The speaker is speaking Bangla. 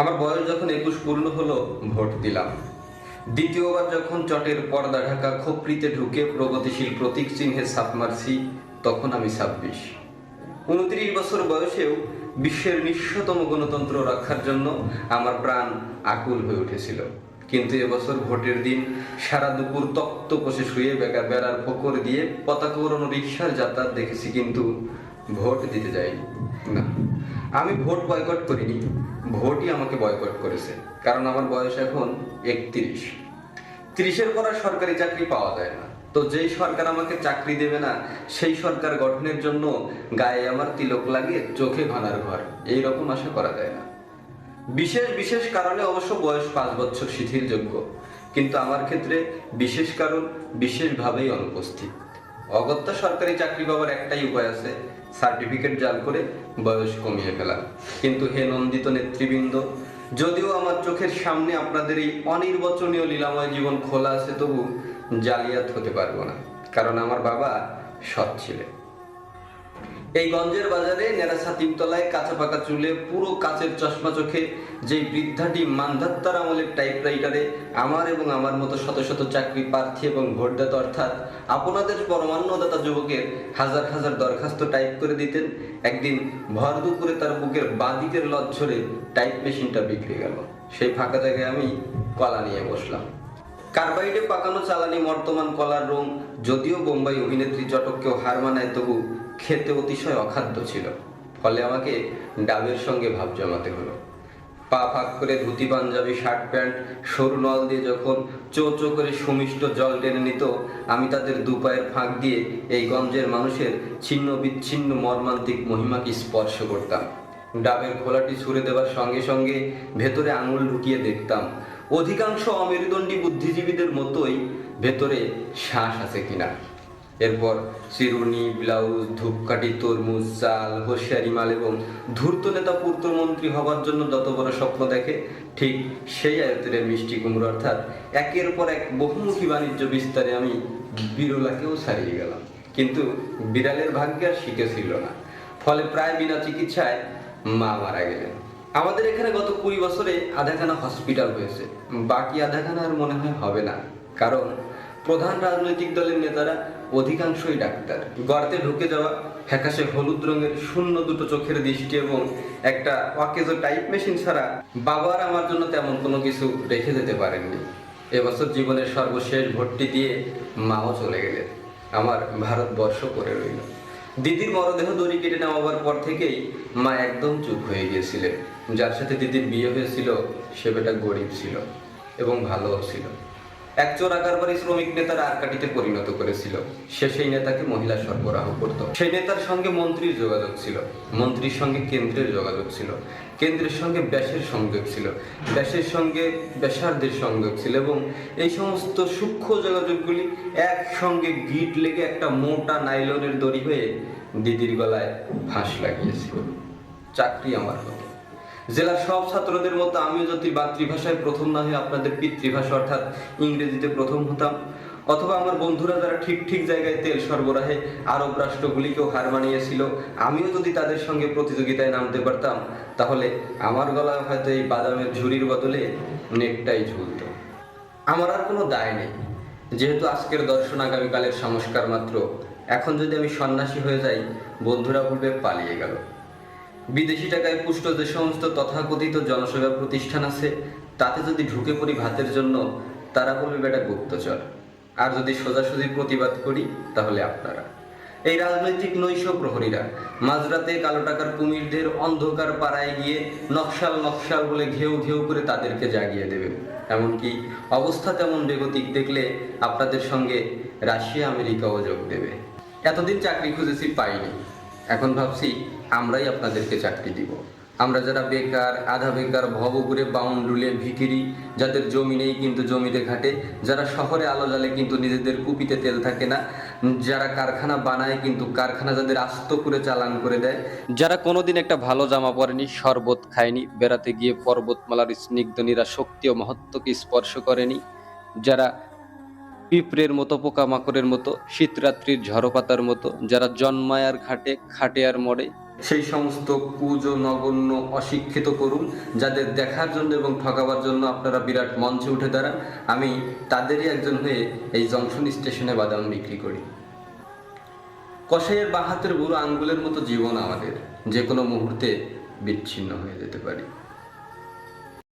আমার বয়স যখন একুশ পূর্ণ হলো, ভোট দিলাম। দ্বিতীয়বার যখন চটের পর্দা ঢাকা খোপড়িতে ঢুকে প্রগতিশীল প্রতীক চিহ্নে ছাপ মারছি, তখন আমি ছাব্বিশ। উনত্রিশ বছর বয়সেও বিশ্বের নিঃস্বতম গণতন্ত্র রক্ষার জন্য আমার প্রাণ আকুল হয়ে উঠেছিল। কিন্তু এবছর ভোটের দিন সারা দুপুর তক্ত কষে শুয়ে বেকার বেড়ার ফকর দিয়ে পতাকা উড়ানো রিক্সার যাতায়াত দেখেছি, কিন্তু ভোট দিতে যাইনি। না। আমি ভোট বয়কট করিনি। ভোটই আমাকে বয়কট করেছে। কারণ আমার বয়স এখন একত্রিশ। ত্রিশের পর সরকারি চাকরি পাওয়া যায় না। তো যেই সরকার আমাকে চাকরি দেবে না, সেই সরকার গঠনের জন্য গায়ে আমার তিলক লাগিয়ে চোখে ভানার ঘর। এই রকম আশা করা যায় না। বিশেষ বিশেষ কারণে অবশ্য বয়স পাঁচ বছর শিথিলযোগ্য। কিন্তু আমার ক্ষেত্রে বিশেষ কারণ বিশেষভাবেই অনুপস্থিত। অগত্যা সরকারি চাকরি পাওয়ার একটাই উপায় আছে সার্টিফিকেট জাল করে বয়স কমিয়ে ফেলা। কিন্তু হে নন্দিত নেতৃবৃন্দ, যদিও আমার চোখের সামনে আপনাদের এই অনির্বচনীয় লীলাময় জীবন খোলা আছে, তবু জালিয়াত হতে পারব না, কারণ আমার বাবা সৎ ছিলেন। এই গঞ্জের বাজারে নেরাসা তিনতলায় কাঁচা পাকা চুলে পুরো কাচের চশমা চোখে যে বৃদ্ধাটি মান্ধাত্তার আমলের টাইপরাইটারে আমার এবং আমার মতো শত শত চাকরি প্রার্থী এবং ভোটদাতা অর্থাৎ আপনাদের পরমান্নদাতা যুবকের হাজার হাজার দরখাস্ত টাইপ করে দিতেন। একদিন ভর দুপুরে তার বুকের বাঁদিকের লজ্জরে টাইপ মেশিনটা বিক্রি গেল। সেই ফাঁকা জায়গায় আমি কলা নিয়ে বসলাম। কার্বাইডে পাকানো চালানি বর্তমান কলার রং যদিও বোম্বাই অভিনেত্রী চটককেও হার মানায়, তবু খেতে অতিশয় অখাদ্য ছিল। ফলে আমাকে ডাবের সঙ্গে ভাব জমাতে হলো। পা ফাঁক করে ধুতি, পাঞ্জাবি, শার্ট প্যান্ট, সরু নল দিয়ে যখন চো চো করে সুমিষ্ট জল টেনে নিত, আমি তাদের দু পায়ের ফাঁক দিয়ে এই গঞ্জের মানুষের ছিন্ন বিচ্ছিন্ন মর্মান্তিক মহিমাকে স্পর্শ করতাম। ডাবের খোলাটি ছুঁড়ে দেওয়ার সঙ্গে সঙ্গে ভেতরে আঙুল ঢুকিয়ে দেখতাম অধিকাংশ অমেরুদণ্ডী বুদ্ধিজীবীদের মতোই ভেতরে শ্বাস আছে কিনা? এরপর চিরুনি, ব্লাউজ, ধূপকাঠি, তরমুজ, চাল, হোশিয়ারি, মাল এবং ধূর্ত নেতা পূর্তমন্ত্রী হবার জন্য যত বড় স্বপ্ন দেখে, ঠিক সেই আয়তনের মিষ্টি কুমড়ো অর্থাৎ একের পর এক বহুমুখী বাণিজ্য বিস্তারে আমি বিরলাকেও ছাড়িয়ে গেলাম। কিন্তু বিড়ালের ভাগ্যে আর শিখেছিল না। ফলে প্রায় বিনা চিকিৎসায় মা মারা গেলেন। আমাদের এখানে গত কুড়ি বছরে আধাখানা হসপিটাল হয়েছে। বাকি আধাখানা আর মনে হয় হবে না। কারণ প্রধান রাজনৈতিক দলের নেতারা অধিকাংশই ডাক্তার। গর্তে ঢুকে যাওয়া, ফ্যাকাশে হলুদ রঙের শূন্য দুটো চোখের দৃষ্টি এবং একটা ওয়াকেজো টাইপ মেশিন ছাড়া বাবার আমার জন্য তেমন কোনো কিছু রেখে যেতে পারেননি। এবছর জীবনের সর্বশেষ ভর্তি দিয়ে মাও চলে গেলেন। আমার ভারতবর্ষ করে রইল। দিদির মরদেহ দড়ি কেটে নেওয়ার পর থেকেই মা একদম চুপ হয়ে গিয়েছিলেন। যার সাথে দিদির বিয়ে হয়েছিল, সে বেটা গরিব ছিল এবং ভালোও ছিল। শ্রমিক আরকাটিতে পরিণত করেছিল। সে সেই নেতাকে মহিলা সরবরাহ করত। সেই নেতার সঙ্গে মন্ত্রীর যোগাযোগ ছিল। মন্ত্রীর সঙ্গে কেন্দ্রের যোগাযোগ ছিল। কেন্দ্রের সঙ্গে ব্যাসের সংযোগ ছিল। ব্যাসের সঙ্গে সংযোগ ছিল এবং এই সমস্ত সূক্ষ্ম যোগাযোগগুলি একসঙ্গে গিট লেগে একটা মোটা নাইলনের দড়ি হয়ে দিদির গলায় ফাঁস লাগিয়েছিল। চাকরি আমার হতো জেলার সব ছাত্রদের মতো আমিও যদি মাতৃভাষায় প্রথম না হয়ে আপনাদের পিতৃভাষা অর্থাৎ ইংরেজিতে প্রথম হতাম, অথবা আমার বন্ধুরা যারা ঠিক ঠিক জায়গায় তেল সরবরাহে আরব রাষ্ট্রগুলিকেও হার মানিয়েছিল, আমিও যদি তাদের সঙ্গে প্রতিযোগিতায় নামতে পারতাম, তাহলে আমার গলায় হয়তো এই বাদামের ঝুড়ির বদলে নেকটাই ঝুলতো। আমার আর কোনো দায় নেই, যেহেতু আজকের দর্শন আগামীকালের সংস্কার মাত্র। এখন যদি আমি সন্ন্যাসী হয়ে যাই, বন্ধুরা বলবে পালিয়ে গেল। বিদেশি টাকায় পুষ্ট যে সমস্ত তথাকথিত জনসেবা প্রতিষ্ঠান আছে, তাতে যদি ঢুকে পড়ি ভাতের জন্য, তারা বলবে, বেটা, গুপ্তচর। আর যদি সোজাসুজি প্রতিবাদ করি, তাহলে আপনারা। এই রাজনৈতিক নৈশ প্রহরীরা মাঝরাতে কালো টাকার কুমিরদের অন্ধকার পাড়ায় গিয়ে নকশাল নকশাল বলে ঘেউ ঘেউ করে তাদেরকে জাগিয়ে দেবে। এমনকি অবস্থা তেমন বেগতিক দেখলে আপনাদের সঙ্গে রাশিয়া, আমেরিকাও যোগ দেবে। এতদিন চাকরি খুঁজেছি, পাইনি। এখন ভাবছি আমরাই আপনাদেরকে চাকরি দিব। আমরা যারা বেকার, আধা বেকার, ভবঘুরে, বাউন্ডুলে, ভিকিরি, যাদের জমি নেই কিন্তু জমিতে ঘাটে যারা শহরে আলো জ্বালে কিন্তু নিজেদের কুপিতে তেল থাকে না, যারা কারখানা বানায় কিন্তু কারখানা যাদের আস্ত করে চালান করে দেয়, যারা কোনোদিন একটা ভালো জামা পরেনি, শরবত খায়নি, বেড়াতে গিয়ে পর্বতমালার স্নিগ্ধ নিরা শক্তি ও মহত্বকে স্পর্শ করেনি, যারা পিঁপড়ের মতো, পোকামাকড়ের মতো, শীতরাত্রির ঝড়পাতার মতো, যারা জন্মায়ার ঘাটে, খাটে আর মরে, সেই সমস্ত কুজ নগণ্য অশিক্ষিত করুন, যাদের দেখার জন্য এবং ঠকাবার জন্য আপনারা বিরাট মঞ্চে উঠে দাঁড়ান। আমি তাদেরই একজন হয়ে এই জংশন স্টেশনে বাদাম বিক্রি করি। কষাইয়ের বাহাতের বুড়ো আঙ্গুলের মতো জীবন আমাদের। যে কোনো মুহূর্তে বিচ্ছিন্ন হয়ে যেতে পারি।